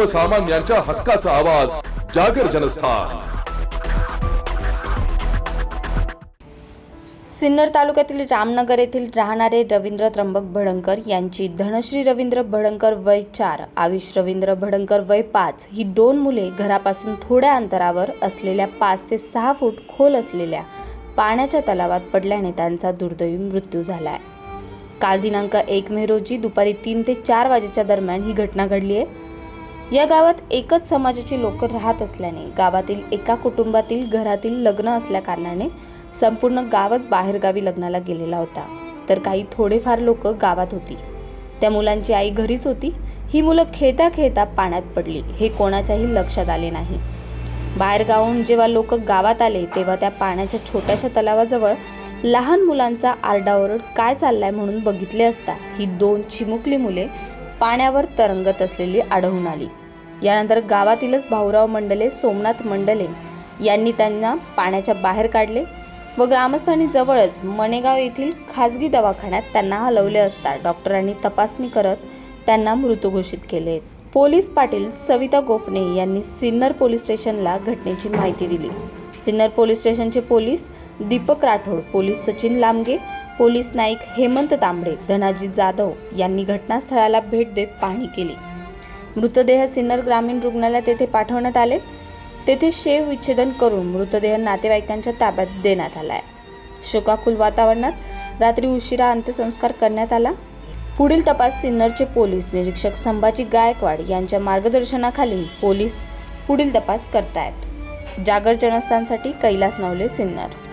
सर्वसामान्यांच्या हक्काचा आवाज जागर जनस्थान. सिन्नर तालुक्यातील रामनगर येथील राहणारे रवींद्र त्र्यंबक भडंकर यांची धनश्री रवींद्र भडंकर वय चार आविष रवींद्र भडंकर वय पाच ही दोन मुले घरापासून थोड्या अंतरावर असलेल्या पाच ते सहा फूट खोल असलेल्या पाण्याच्या तलावात पडल्याने त्यांचा दुर्दैवी मृत्यू झाला आहे काल दिनांक एक मे रोजी दुपारी तीन ते चार वाजेच्या दरम्यान ही घटना घडली आहे. या गावात एकच समाजाची लोक राहत असल्याने गावातील एका कुटुंबातील घरातील लग्न असल्या कारणाने संपूर्ण गावच बाहेरगावी लग्नाला गेलेला होता. तर काही थोडेफार लोक गावात होती. त्या मुलांची आई घरीच होती. ही मुलं खेळता खेळता पाण्यात पडली. हे कोणाच्याही लक्षात आले नाही. बाहेरगावून जेव्हा लोक गावात आले तेव्हा त्या पाण्याच्या छोट्याशा तलावाजवळ लहान मुलांचा आरडाओरड काय चाललाय म्हणून बघितले असता ही दोन चिमुकली मुले पाण्यावर तरंगत असलेली आढळून आली. यानंतर गावातीलच भाऊराव मंडले सोमनाथ मंडले यांनी त्यांना पाण्याच्या बाहेर काढले व ग्रामस्थांनी जवळच मणेगाव येथील खाजगी दवाखान्यात त्यांना हलवले असता डॉक्टरांनी तपासणी करत त्यांना मृत घोषित केले. पोलीस पाटील सविता गोफणे यांनी सिन्नर पोलीस स्टेशनला घटनेची माहिती दिली. सिन्नर पोलीस स्टेशनचे police Deepak Rathod police Sachin Lambage police Naik Hemant Tambade Dhanaji Jadhav यांनी घटनास्थळाला भेट देत पाहणी केली. मृतदेह सिन्नर ग्रामीण रुग्णालयात तेथे पाठवण्यात आले. तेथे शेव विच्छेदन करून मृतदेह नातेवाईकांच्या ताब्यात देण्यात आलाय. शोकाकुल वातावरणात रात्री उशिरा अंत्यसंस्कार करण्यात आला. पुढील तपास सिन्नरचे पोलीस निरीक्षक संभाजी गायकवाड यांच्या मार्गदर्शनाखाली पोलीस पुढील तपास करतायत. जागर जनस्थानसाठी कैलास नवले सिन्नर.